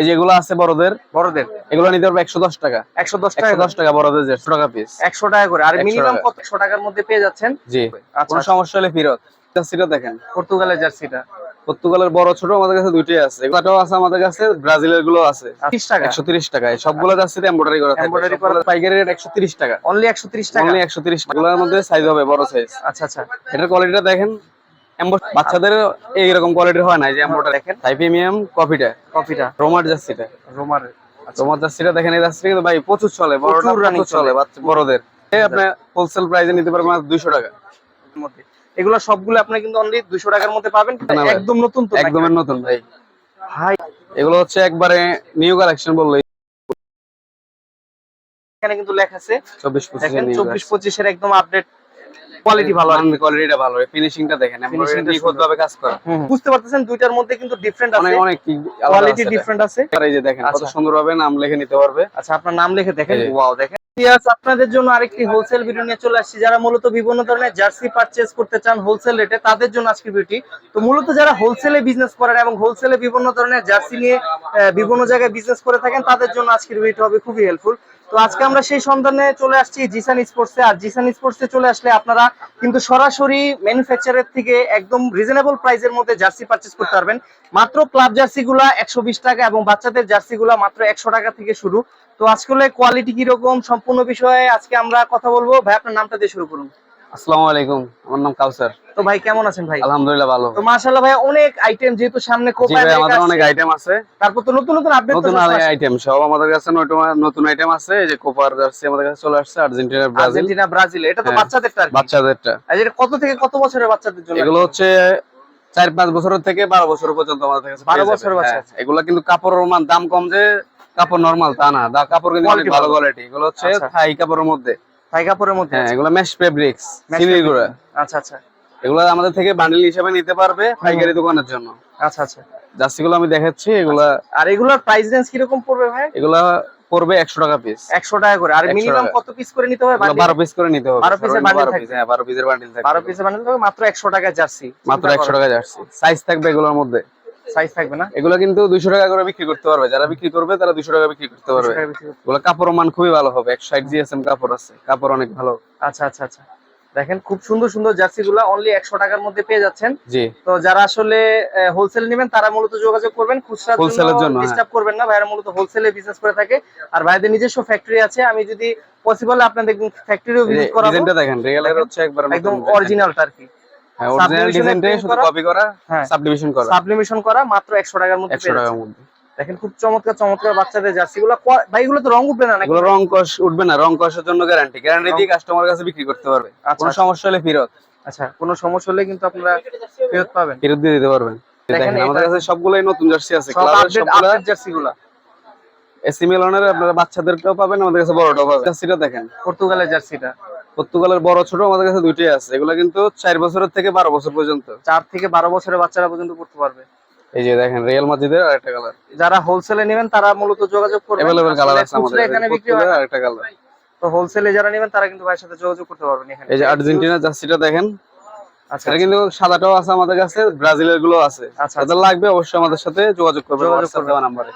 এই যেগুলো আছে বড়দের বড়দের। এগুলো নিতে পারবে একশো দশ টাকা। একশো দশ টাকা দশ টাকা বড়দের দেড়শো টাকা পিস একশো টাকা করে। আর মিনিমাম কত একশো টাকার মধ্যে পেয়ে যাচ্ছেন? জি। আচ্ছা। কোনো সমস্যা হলে ফেরত। জার্সিটা দেখেন। পর্তুগালের জার্সিটা। পর্তুগালের বড় ছোট আমাদের কাছে দুইটাই আছে। এগুলাটাও আছে আমাদের কাছে ব্রাজিলেরগুলো আছে। তিরিশ টাকা। একশো তিরিশ টাকায় সবগুলো জার্সিতে এমব্রয়ডারি করা Embroidery সবগুলো পাইকারি রেট একশো তিরিশ টাকা। অনলি একশো তিরিশ টাকা। অনলি একশো তিরিশ টাকা। এগুলোর মধ্যে সাইজ হবে বড় সাইজ আচ্ছা আচ্ছা। এটার কোয়ালিটিটা দেখেন। বাচ্চাদের এইরকম কোয়ালিটি হয় না যে এমব্রয়ডারি দেখেন। প্রিমিয়াম কপিটা কফিটা রোমার জার্সিটা। রোমার রোমার জার্সিটা দেখেন এই জার্সিটা কিন্তু ভাই প্রচুর চলে বড়টা প্রচুর চলে। বড়দের। এই আপনি হোলসেল প্রাইসে নিতে পারবেন দুইশো টাকা। মধ্যে। এগুলো সবগুলো আপনি কিন্তু অনলি দুশো টাকার মধ্যে পাবেন। একদম নতুন তো একদমের নতুন ভাই। হাই এগুলো হচ্ছে একবারে নিউ কালেকশন বলল। এখানে কিন্তু লেখা আছে চব্বিশ পঁচিশ দেখেন চব্বিশ পঁচিশের একদম আপডেট কোয়ালিটি ভালো আছে। কোয়ালিটিটা ভালো। ফিনিশিংটা দেখেন এমব্রয়ডারি টা নিখুঁত ভাবে কাজ করা। বুঝতে পারতেছেন দুইটার মধ্যে কিন্তু ডিফারেন্ট আছে। অনেক অনেক কোয়ালিটি ডিফারেন্ট আছে আর এই যে দেখেন কত সুন্দরভাবে সুন্দর ভাবে নাম লিখে নিতে পারবে। আচ্ছা আপনার নাম লিখে দেখেন। ওয়াও দেখেন। Yes, আপনাদের জন্য আরেকটি হোলসেল ভিডিও নিয়ে চলে আসছি। যারা মূলত বিভিন্ন ধরনের জার্সি পারচেজ করতে চান হোলসেল রেটে তাদের জন্য আজকে ভিডিওটি তো মূলত যারা হোলসেলে বিজনেস করেন এবং হোলসেলে বিভিন্ন ধরনের জার্সি নিয়ে বিভিন্ন জায়গায় বিজনেস করে থাকেন তাদের জন্য আজকের ভিডিওটি হবে খুবই হেল্পফুল তো আজকে আমরা সেই সন্ধানে চলে আসছি জিসান স্পোর্টসে আর জিসান স্পোর্টসে চলে আসলে আপনারা কিন্তু সরাসরি ম্যানুফ্যাকচারের থেকে একদম রিজনেবল প্রাইসের মধ্যে জার্সি পারচেজ করতে পারবেন। মাত্র ক্লাব জার্সি গুলা একশো টাকা এবং বাচ্চাদের জার্সি গুলা মাত্র একশো টাকা থেকে শুরু। তো আজকে কোয়ালিটি কীরকম সম্পূর্ণ বিষয়ে আজকে আমরা কথা বলব। ভাই আপনার নামটা দিয়ে শুরু করুন। আসসালামু আলাইকুম আমার নাম কাউসার। তো ভাই কেমন আছেন ভাই? আলহামদুলিল্লাহ ভালো। তো মাশাআল্লাহ ভাই অনেক আইটেম যেহেতু সামনে ভাই আমাদের অনেক আইটেম আছে। তারপর তো নতুন নতুন আপডেট নতুন আইটেম সব আমাদের কাছে নতুন নতুন আইটেম আছে। এই যে কোপার জার্সি আমাদের কাছে চলে আসছে আর্জেন্টিনা ব্রাজিল আর্জেন্টিনা ব্রাজিল এটা তো হ্যাঁ। বাচ্চাদেরটা আর কি। বাচ্চাদেরটা। আর এটা কত থেকে কত বছরের বাচ্চাদের জন্য? এগুলো হচ্ছে চার পাঁচ বছর থেকে বারো বছর পর্যন্ত আমাদের কাছে 12 পেয়ে যাবেন। বছর বাচ্চা হ্যাঁ, এগুলো কিন্তু কাপড়ের মান দাম কম যে কাপড় নরমাল তা না। দা কাপড় কিন্তু অনেক ভালো। কোয়ালিটি এগুলো হচ্ছে আচ্ছা। থাই কাপড়ের মধ্যে। থাই কাপড়ের মধ্যে? হ্যাঁ এগুলো মেশ ফেব্রিক্স Mesh সিলির গুঁড়া আচ্ছা আচ্ছা। এগুলো আমাদের থেকে বান্ডেল হিসেবে নিতে পারবে পাইকারি দোকানের জন্য। আচ্ছা আচ্ছা। জার্সিগুলো আমি দেখাচ্ছি এগুলা আর এগুলোর প্রাইস রেঞ্জ কীরকম পড়বে ভাই? এগুলা পড়বে একশো টাকা পিস একশো টাকা করে। আর মিনিমাম কত পিস করে নিতে হবে বারো পিস করে নিতে হবে। 12 piece এর bundle বারো থাকবে। হ্যাঁ বারো পিসের বান্ডিল থাকবে। বারো পিসে বানাতে হবে মাত্র একশো টাকা জার্সি। মাত্র একশো টাকা জার্সি। সাইজ থাকবে এগুলোর মধ্যে। সাইজ থাকবে না? এগুলো কিন্তু দুইশো টাকা করে বিক্রি করতে পারবে। যারা বিক্রি করবে তারা দুইশো টাকা বিক্রি করতে পারবে। 200 এগুলো কাপড়ের মান খুবই ভালো হবে। একশো ষাট জিএসএম কাপড় আছে। কাপড় অনেক ভালো। আচ্ছা আচ্ছা আচ্ছা। দেখেন খুব সুন্দর সুন্দর জার্সি গুলা অনলি একশো টাকার মধ্যে পেয়ে যাচ্ছেন। জি। তো যারা আসলে হোলসেল নেবেন তারা মূলত যোগাযোগ করবেন। খুচরা এর জন্য জন্য, হ্যাঁ। ডিস্টার্ব করবেন না। ভাইরা মূলত হোলসেলে বিজনেস করে থাকে। আর ভাইদের নিজস্ব ফ্যাক্টরি আছে। আমি যদি পসিবল আপনাদের ফ্যাক্টরিও ভিজিট করাবো। ডিজাইনটা দেখেন রিয়েলের হচ্ছে একবার একদম অরিজিনালটা আর কি। অরিজিনাল ডিজাইনটাই শুধু কপি করা হ্যাঁ। সাবডিভিশন করা। সাবলিমেশন করা মাত্র একশো টাকার মধ্যে একশো পেয়ে টাকার মধ্যে। দেখেন খুব চমৎকার চমৎকার বাচ্চাদের জার্সি। গুলো ভাই এগুলো তো রং উঠবে না এগুলো রং কষ উঠবে না রং কষের জন্য গ্যারান্টি গ্যারান্টি দিয়ে কাস্টমার কাছে বিক্রি করতে পারবে। আচ্ছা, কোনো আচ্ছা। সমস্যা হলে ফেরত। আচ্ছা কোনো সমস্যা হলে কিন্তু আপনারা ফেরত পাবেন। ফেরত দিয়ে দিতে পারবেন। দেখেন আমাদের কাছে সবগুলাই নতুন জার্সি আছে। ক্লাবের এসি মিলনের আপনারা বাচ্চাদেরকেও পাবেন আমাদের কাছে বড়টাও পাবেন। জার্সিটা দেখেন। পর্তুগালের জার্সিটা। পর্তুগালের বড় ছোট আমাদের কাছে দুইটাই আছে। এগুলো কিন্তু চার বছরের থেকে বারো বছর পর্যন্ত। চার থেকে বারো বছরের বাচ্চারা পর্যন্ত পড়তে পারবে। এই যে দেখেন রিয়েল মাজিদের আরেকটা কালার যারা হোলসেলে নেবেন তারা মূলত যোগাযোগ করবেন। অ্যাভেলেবল কালার আছে আমাদের এখানে বিক্রি হয় আরেকটা কালার তো হোলসেলে যারা নেবেন তারা কিন্তু ভাইয়ের সাথে যোগাযোগ করতে পারবেন এখানে। এই যে আর্জেন্টিনা জার্সিটা দেখেন। আচ্ছা এটা কিন্তু সাদাটাও আছে আমাদের কাছে ব্রাজিলেরগুলো আছে। আচ্ছা যাদের লাগবে অবশ্যই আমাদের সাথে যোগাযোগ করবে যোগাযোগ করবে নাম্বারে।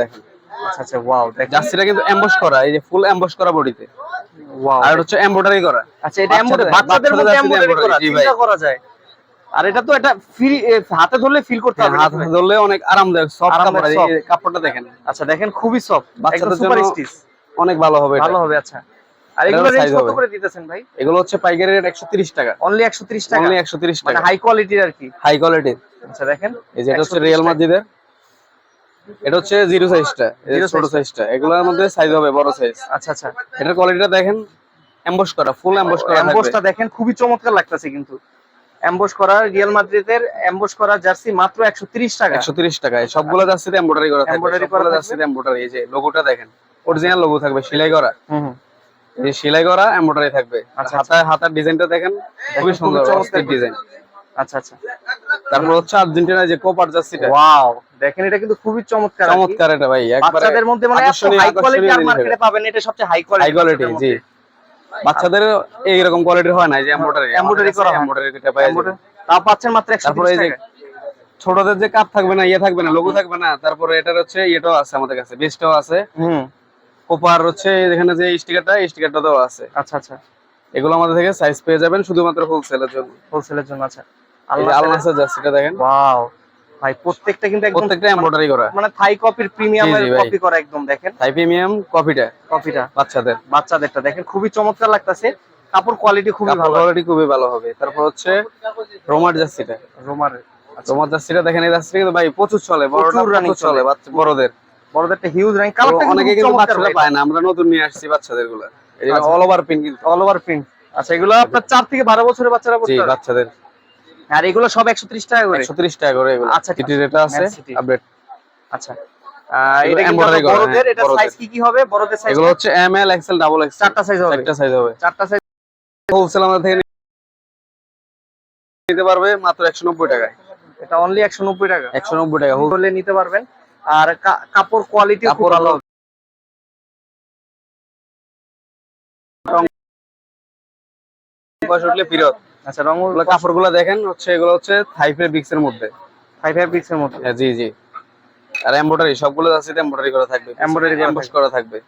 দেখেন। আচ্ছা আচ্ছা ওয়াও দেখেন। জার্সিটা কিন্তু এমবস করা এই যে ফুল এমবস করা বডিতে আর হচ্ছে এমব্রয়ডারি করা। আচ্ছা এটা এমব্রয়ডারি বাচ্চাদের- মধ্যে এমব্রয়ডারি করা। চিন্তা করা যায়। আর এটা তো এটা ফ্রি হাতে ধরলে ফিল করতে হবে হাত ধরলে অনেক আরামদায়ক সফট কাপড় কাপড়টা দেখেন। আচ্ছা দেখেন খুবই সফট বাচ্চাদের জন্য অনেক ভালো হবে ভালো হবে আচ্ছা। আর এগুলো রেঞ্জ কত করে দিতেছেন ভাই? এগুলো হচ্ছে পাইকারি রেট একশো তিরিশ টাকা। অনলি 130 টাকা? অনলি একশো তিরিশ মানে টাকা। হাই কোয়ালিটির আর কি? হাই কোয়ালিটির আচ্ছা দেখেন এই যে এটা হচ্ছে রিয়েল টাকা। এটা হচ্ছে জিরো সাইজটা ছোট সাইজটা। এগুলোর মধ্যে সাইজ হবে বড় সাইজ আচ্ছা আচ্ছা। এটার কোয়ালিটিটা দেখেন এমবস করা ফুল এমবস করা এমবোসটা দেখেন খুবই চমৎকার লাগতেছে কিন্তু। এমবোস করা রিয়াল মাদ্রিদের এমবোস করা জার্সি মাত্র 130 টাকা। একশো তিরিশ টাকায় সবগুলো জার্সিতে এমব্রয়ডারি করা থাকবে। Embroidery করা। জার্সিতে এমব্রয়ডারি এই যে লোগোটা দেখেন অরিজিনাল লোগো থাকবে সেলাই করা। হুম এই সেলাই করা এমব্রয়ডারি থাকবে। আচ্ছা, হাতায় হাতার ডিজাইনটা দেখেন খুবই সুন্দর ডিজাইন আচ্ছা আচ্ছা। তারপর হচ্ছে আর্জেন্টিনার যে কোপার জার্সিটা। ওয়াও দেখেন এটা কিন্তু খুবই চমৎকার চমৎকার এটা ভাই একবারে বাচ্চাদের মধ্যে মানে হাই কোয়ালিটি আর মার্কেটে পাবেন এটা সবচেয়ে হাই কোয়ালিটি হাই কোয়ালিটি জি। বাচ্চাদের এইরকম কোয়ালিটির হয় না যে এমব্রয়ডারি করা। এমব্রয়ডারি এটা যায়। তাও পাচ্ছেন মাত্র 130 তারপরে এই যে টাকা ছোটদের যে কাপ থাকবে না ইয়ে থাকবে না লোগো থাকবে না তারপরে এটার হচ্ছে ইয়েটাও আছে আমাদের কাছে বেসটাও আছে। হুম। কোপার হচ্ছে এখানে যে স্টিকারটা স্টিকারটা দেওয়া আছে। আচ্ছা আচ্ছা। এগুলো আমাদের থেকে সাইজ পেয়ে যাবেন শুধুমাত্র হোলসেলের জন্য। হোলসেলের জন্য আচ্ছা। এই যে আলনাসের দেখেন। ওয়াও। ভাই প্রত্যেকটা কিন্তু একদম প্রত্যেকটা এমব্রয়ডারি করা। মানে থাই কপির প্রিমিয়ামের জি, জি ভাই। কপি করা একদম দেখেন। থাই প্রিমিয়াম কপিটা কপিটা বাচ্চাদের। বাচ্চাদেরটা দেখেন খুবই চমৎকার লাগতেছে। কাপড় কোয়ালিটি খুবই ভালো। কোয়ালিটি খুবই ভালো হবে। তারপর হচ্ছে রোমার জার্সিটা। রোমার রোমার জার্সিটা দেখেন এই জার্সিটা কিন্তু ভাই প্রচুর চলে প্রচুর। বড়দের। বড়দেরটা হিউজ র্যাঙ্ক কালারটা অনেকে অনেকে কিন্তু বাচ্চারা পায় না আমরা নতুন নিয়ে আসছি বাচ্চাদেরগুলো। আচ্ছা। অল ওভার পিন কিন্তু। অল ওভার প্রিন্ট আচ্ছা এগুলো আপনার চার থেকে বারো বছরের বাচ্চারা পড়তে বাচ্চাদের। আর এগুলো সব একশো ত্রিশ টাকা করে? একশো ত্রিশ টাকা করে এগুলো। আচ্ছা, সিটি রেটা আছে আপডেট আচ্ছা। এটা কিন্তু করা, বড়দের এটা সাইজ কি কি হবে? বড়দের সাইজ এগুলো হচ্ছে M L XL double XL চারটা সাইজ হবে। চারটা সাইজ হবে। চারটা সাইজ হোলসেল আমাদের থেকে নিতে পারবে মাত্র একশো নব্বই টাকায়। এটা অনলি একশো নব্বই টাকা। একশো নব্বই টাকা। wholesale নিতে পারবেন। আর কাপড় কোয়ালিটি খুব ভালো। উঠলে ফিরত। আচ্ছা দেখেন হচ্ছে এগুলো হচ্ছে থাই ফেব্রিক্স এর মধ্যে। পিক্সের মতো হ্যাঁ, জি জি। আর এমব্রয়ডারি সবগুলো জার্সিতে এমব্রয়ডারি করা থাকবে। করা এমবোস করা থাকবে।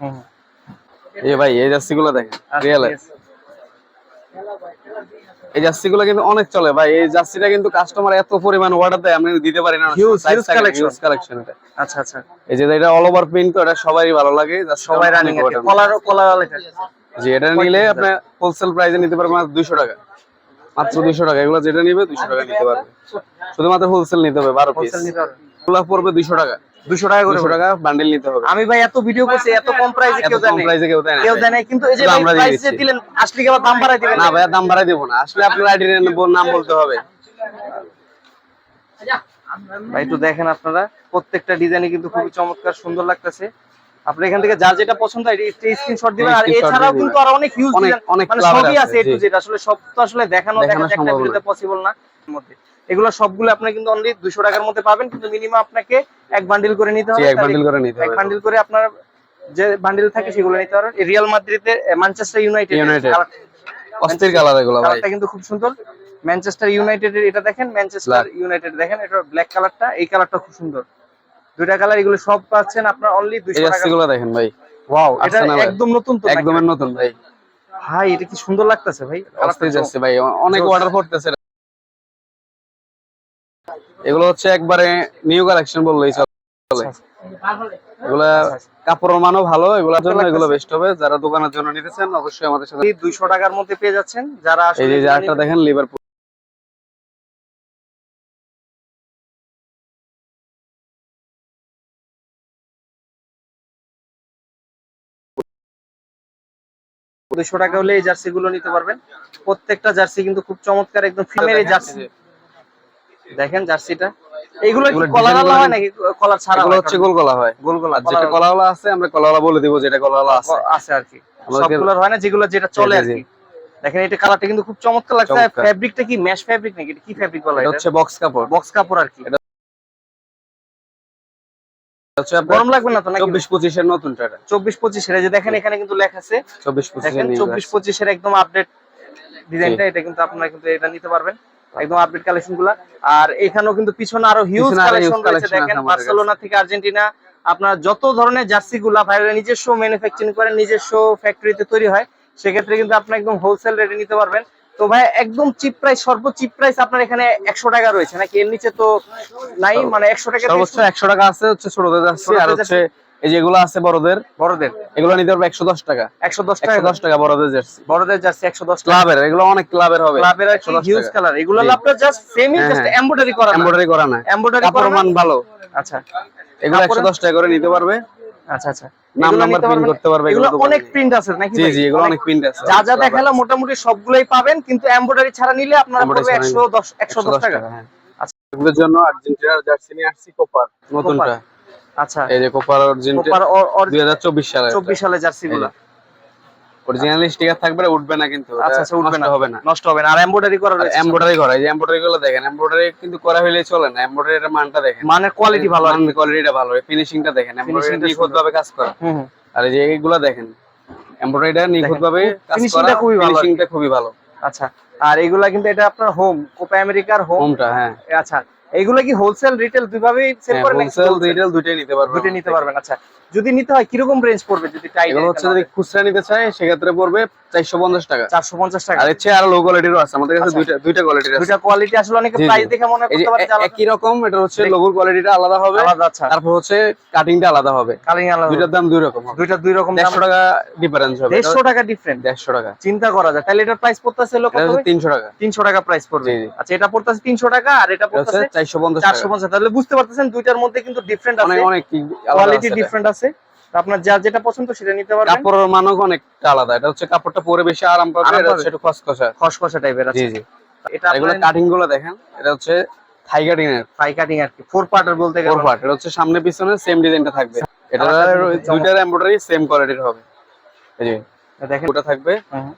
এই ভাই এই জার্সি গুলো দেখেন আচ্ছা, রিয়েল এই জার্সি গুলো কিন্তু অনেক চলে ভাই এই জার্সিটা কিন্তু কাস্টমার এত পরিমাণ অর্ডার দেয় আমি দিতে পারি না। Huge collection। কালেকশন এটা। আচ্ছা আচ্ছা। এই যে এটা অল ওভার প্রিন্ট এটা সবারই ভালো লাগে সবাই রানিং। কলার কলার লেখা জি এটা নিলে আপনি হোলসেল প্রাইসে নিতে পারবেন মাত্র দুইশো টাকা। মাত্র দুইশো টাকা। এগুলো যেটা নিবে দুইশো টাকা নিতে পারবে। শুধুমাত্র হোলসেল নিতে হবে বারো পিস এগুলো পড়বে দুইশো টাকা। দুশো টাকা করে টাকা বান্ডেল নিতে হবে। আমি ভাই এত ভিডিও করছি এত কম প্রাইসে কেউ দেয় প্রাইসে কেউ দেয় কেউ দেয় কিন্তু এই যে আমরা দিয়ে প্রাইস যে দিচ্ছি। দিলেন আসলে কি আবার দাম বাড়াই দিবেন? না দাম বাড়াই দেবো না। আসলে আপনার আইডি নাম বলতে হবে। ভাই একটু দেখেন আপনারা। প্রত্যেকটা ডিজাইনই কিন্তু খুবই চমৎকার সুন্দর লাগতেছে। আপনি এখান থেকে যার যেটা পছন্দ হয় এটা স্ক্রিনশট দিবেন। আর এছাড়াও কিন্তু আরও অনেক হিউজ অনেক- মানে সবই আছে, জি। যেটা আসলে সব তো আসলে দেখানো দেখানো একটা ভিডিওতে পসিবল না। মধ্যে। এগুলো সবগুলো আপনি কিন্তু অনলি 200 টাকার মধ্যে পাবেন কিন্তু মিনিমাম আপনাকে এক বান্ডিল করে নিতে হবে। এক বান্ডিল করে নিতে হবে। এক বান্ডিল করে আপনার যে বান্ডিল থাকে সেগুলো নিতে পারবেন রিয়াল মাদ্রিদে ম্যানচেস্টার ইউনাইটেড United। অস্থির কালার এগুলো ভাই। কালারটা কিন্তু খুব সুন্দর। ম্যানচেস্টার ইউনাইটেড এটা দেখেন ম্যানচেস্টার ইউনাইটেড দেখেন এটা ব্ল্যাক কালারটা এই কালারটা খুব সুন্দর। দুইটা কালার এগুলো সব পাচ্ছেন আপনার অনলি 200 টাকা। জার্সি গুলো দেখেন ভাই। ওয়াও এটা একদম নতুন তো একদমের নতুন ভাই। ভাই এটা কি সুন্দর লাগতেছে ভাই? অস্থির জার্সি ভাই। অনেক অর্ডার করতেছে এগুলো হচ্ছে একবারে নিউ কালেকশন বললেই চলে। এগুলা কাপড়ের মানও ভালো এগুলোর জন্য এগুলো বেস্ট হবে। যারা দোকানের জন্য নিতেছেন অবশ্যই আমাদের সাথে এই 200 টাকার মধ্যে পেয়ে যাচ্ছেন। যারা এই যে আরেকটা দেখেন লিভারপুল দুশো টাকা হলে এই জার্সি গুলো নিতে পারবেন। প্রত্যেকটা জার্সি কিন্তু খুব চমৎকার একদম ফিমের এই জার্সি দেখেন জার্সিটা। এইগুলো কলার design হয় নাকি কলার ছাড়া এগুলো হচ্ছে গোল গলা হয়। গোল গোল যেটা কলাওয়ালা আছে আমরা কলাওয়ালা বলে দিব যেটা কলাওয়ালা আছে। আছে আর কি। সবগুলোর হয় না যেগুলো যেটা চলে আর কি। দেখেন এটা কালারটা কিন্তু খুব চমৎকার লাগছে। ফ্যাব্রিকটা কি? ম্যাশ ফ্যাব্রিক নাকি? এটা কি ফ্যাব্রিক বলা এটা হচ্ছে বক্স কাপড়। বক্স কাপড় আর কি। হচ্ছে আপনার গরম লাগবে না তো নাকি? চব্বিশ পঁচিশের নতুনটা এটা। চব্বিশ পঁচিশ এর যে দেখেন এখানে কিন্তু লেখা আছে। চব্বিশ পঁচিশের দেখেন নিউ চব্বিশ পঁচিশের একদম আপডেট ডিজাইনটা এটা কিন্তু আপনারা কিন্তু এটা নিতে পারবেন। একদম আপডেট কালেকশনগুলা আর এখানেও কিন্তু পিছনে আরও হিউজ কালেকশন রয়েছে। দেখেন বার্সেলোনা থেকে আর্জেন্টিনা। আপনার যত ধরনের জার্সি গুলা ভাইরা নিজস্ব ম্যানুফ্যাকচারিং করেন নিজস্ব ফ্যাক্টরিতে তৈরি হয় সেক্ষেত্রে কিন্তু আপনি একদম হোলসেল রেটে নিতে পারবেন। তো ভাই একদম চিপ প্রাইস সর্ব চিপ প্রাইস আপনার এখানে একশো টাকা রয়েছে। নাকি এর নিচে তো নাই মানে একশো টাকা সর্বোচ্চ একশো টাকা আছে হচ্ছে ছোটদের যাচ্ছে আর হচ্ছে এই যেগুলো আছে বড়দের বড়দের? এগুলো নিতে পারবে একশো দশ টাকা। একশো দশ টাকা? দশ টাকা বড়দের জার্সি। বড়দের জার্সি একশো দশ ক্লাবের এগুলো অনেক ক্লাবের হবে। ক্লাবের হিউজ কালার এগুলো আপনার জাস্ট হ্যাঁ, জাস্ট। এমব্রয়ডারি করা এমব্রয়ডারি করা না। এমব্রয়ডারি করা মান ভালো। আচ্ছা। এগুলো একশো দশ টাকা করে নিতে পারবে। আচ্ছা আচ্ছা। নাম নাম্বার প্রিন্ট করতে পারবে এগুলো অনেক প্রিন্ট আছে নাকি জি জি এগুলো অনেক- অনেক প্রিন্ট আছে। যা যা দেখালাম মোটামুটি সবগুলাই পাবেন কিন্তু এমব্রয়ডারি ছাড়া নিলে আপনারা Embroidery পড়বে ছাড়া একশো দশ একশো দশ টাকা। হ্যাঁ। এগুলোর জন্য আর্জেন্টিনার জার্সি নিয়ে আসছি কোপার নতুনটা। আচ্ছা। এই যে কোপার অরিজিনাল কোপার দুই হাজার চব্বিশ সালে চব্বিশ সালে জার্সি গুলো। অরিজিনাল স্টিকার থাকবে উঠবে না কিন্তু। আচ্ছা আচ্ছা উঠবে না। হবে না। নষ্ট হবে না। আর এমব্রয়ডারি করা রয়েছে। এমব্রয়ডারি করা এই এমব্রয়ডারি গুলো দেখেন এমব্রয়ডারি কিন্তু করা হইলেই চলে না। এমব্রয়ডারি এর মানটা দেখেন। মানের কোয়ালিটি ভালো আর কোয়ালিটিটা ভালো। ফিনিশিংটা দেখেন এমব্রয়ডারি Finishing নিখুঁত ভাবে কাজ করা। আর যে এইগুলা দেখেন এমব্রয়ডারিটা নিখুঁত ভাবে কাজ করা খুবই ভালো ফিনিশিংটা খুবই ভালো। আচ্ছা আর এগুলা কিন্তু এটা আপনার হোম কোপা আমেরিকার হোম হোমটা হ্যাঁ। আচ্ছা এইগুলো কি হোলসেল রিটেল দুইভাবেই সেল করেন হোলসেল রিটেল দুইটাই নিতে পারবেন দুইটাই নিতে পারবেন আচ্ছা। যদি নিতে হয় কীরকম রেঞ্জ পড়বে যদি এগুলো হচ্ছে যদি খুচরা নিতে চাই সেক্ষেত্রে পড়বে চারশো পঞ্চাশ টাকা। চারশো পঞ্চাশ টাকা। আর হচ্ছে আর লো কোয়ালিটিরও আছে। আমাদের কাছে আচ্ছা। দুইটা দুইটা কোয়ালিটির আছে। দুইটা কোয়ালিটি আসলে অনেকে। প্রাইস দেখে মনে করতে পারে একই রকম এটা হচ্ছে লোগোর কোয়ালিটিটা আলাদা হবে। আলাদা আচ্ছা। তারপর হচ্ছে কাটিংটা আলাদা হবে। কালিং আলাদা দুইটার দাম দুই রকম হবে। দুইটা দুই রকম দেড়শো টাকা ডিফারেন্স হবে। দেড়শো টাকা ডিফারেন্ট দেড়শো টাকা। চিন্তা করা যায়। তাহলে এটার প্রাইস পড়তেছে লোক হচ্ছে তিনশো টাকা। তিনশো টাকা প্রাইস পড়বে। আচ্ছা এটা পড়তেছে তিনশো টাকা আর এটা পড়তেছে চারশো পঞ্চাশ চারশো টাকা পঞ্চাশ। তাহলে বুঝতে পারতেছেন দুইটার মধ্যে কিন্তু ডিফারেন্ট অনেক আছে অনেক কোয়ালিটি ডিফারেন্ট আছে। আপনার যার যেটা পছন্দ সেটা নিতে পারবেন। কাপড়ের মানও অনেকটা আলাদা। এটা হচ্ছে কাপড়টা পরে বেশি আরাম পাবে এটা হচ্ছে একটু খসখসা। খসখসা টাইপের আছে জি জি। এটা এগুলো কাটিংগুলো দেখেন এটা হচ্ছে থাই কাটিং এর। ফাই কাটিং আর কি ফোর পার্টার বলতে গেলে। ফোর পার্ট এটা হচ্ছে সামনে পিছনে সেম ডিজাইনটা থাকবে। এটা দুইটার এমব্রয়ডারি সেম কোয়ালিটির হবে। এই যে দেখেন। ওটা থাকবে। হুম।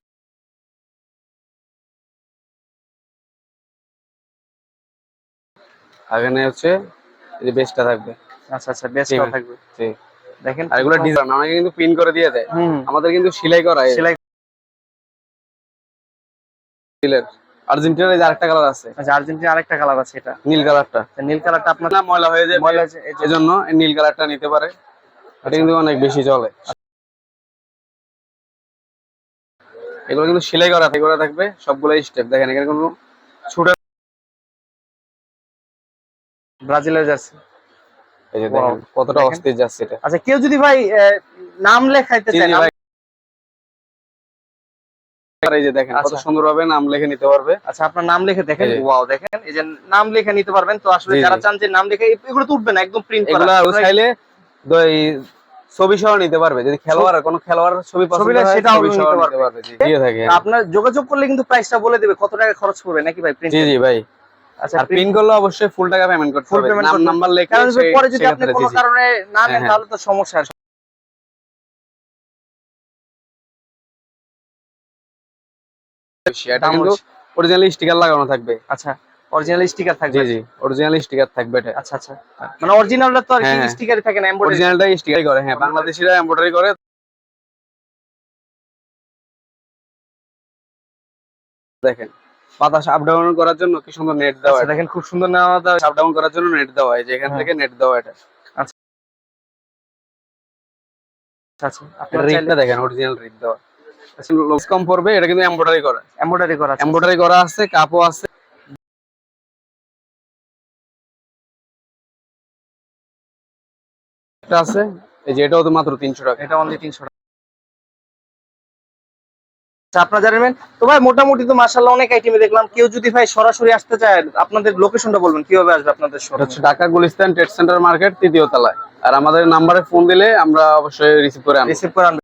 আর এখানে হচ্ছে এই যে বেসটা থাকবে। আচ্ছা আচ্ছা বেস্ট জি, থাকবে। জি। দেখেন আর এগুলো ডিজাইন অনেকে কিন্তু পিন করে দিয়ে দেয়। আমাদের কিন্তু সেলাই করা সেলাই আর্জেন্টিনার এই আরেকটা কালার আছে। আচ্ছা আর্জেন্টিনা আরেকটা কালার আছে এটা। নীল কালারটা নীল কালারটা আপনার ময়লা হয়ে যায় ময়লা এজন্য নীল কালারটা নিতে পারে। এটা কিন্তু অনেক বেশি চলে। এগুলো কিন্তু সেলাই করা থাকে করা থাকবে। সবগুলো স্টেপ দেখেন এখানে কোনো ছুটে ব্রাজিলের জার্সি। এই যে দেখেন কতটা অস্থির যাচ্ছে এটা। আচ্ছা কেউ যদি ভাই নাম লেখাইতে চায় এই যে দেখেন কত আচ্ছা। নাম লিখে নিতে পারবে। আচ্ছা আপনার নাম লিখে দেখেন। ওয়াও দেখেন এই যে নাম লিখে নিতে পারবেন। তো আসলে যারা চান যে নাম লিখে এগুলো তো উঠবে না একদম প্রিন্ট করা। এগুলা চাইলে ছবি সহ নিতে পারবে। যদি খেলোয়াড় কোনো খেলোয়াড় ছবি পছন্দ হয় সেটাও নিতে নিতে পারবে। দিয়ে থাকে। আপনার যোগাযোগ করলে কিন্তু প্রাইসটা বলে দেবে কত টাকা খরচ পড়বে নাকি ভাই প্রিন্ট জি জি ভাই। আচ্ছা পিন করলে অবশ্যই ফুল টাকা পেমেন্ট করতে হবে। নাম নাম্বার লেখে পরে যদি আপনি কোনো। কারণে না নেন হ্যাঁ, হ্যাঁ। তাহলে তো সমস্যা এটা কিন্তু অরিজিনাল স্টিকার লাগানো থাকবে। আচ্ছা অরিজিনাল স্টিকার থাকবে? জি জি অরিজিনাল স্টিকার থাকবে এটা। আচ্ছা আচ্ছা। মানে অরিজিনালটা তো আর কি হ্যাঁ। স্টিকারই থাকে না এমব্রয়ডারি অরিজিনালটা স্টিকার করে হ্যাঁ বাংলাদেশিরা এমব্রয়ডারি করে। দেখেন বাতাস আপ ডাউন করার জন্য কি সুন্দর নেট দেওয়া আচ্ছা দেখেন খুব সুন্দর দাও আপ ডাউন করার জন্য নেট দেওয়া হয় যে এখান হ্যাঁ। থেকে নেট দেওয়া এটা। আচ্ছা। আচ্ছা আপনার দেখেন অরিজিনাল রিট দেওয়া। লোকস কম পড়বে এটা কিন্তু এমব্রয়ডারি করা এমব্রয়ডারি করা আছে। এমব্রয়ডারি করা আছে কাপও আছে। এটা আছে এই যে এটাও তো মাত্র তিনশো টাকা। এটা অনলি তিনশো টাকা। আচ্ছা, আপনারা জানাবেন তো ভাই মোটামুটি তো মাসাল্লাহ অনেক আইটেমে দেখলাম। কেউ যদি ভাই সরাসরি আসতে চায় আপনাদের লোকেশনটা বলবেন কীভাবে আসবে আপনাদের হচ্ছে Dhaka Gulistan trade centre market তৃতীয় তলায়। আর আমাদের নাম্বারে ফোন দিলে আমরা অবশ্যই রিসিভ করে রিসিভ করে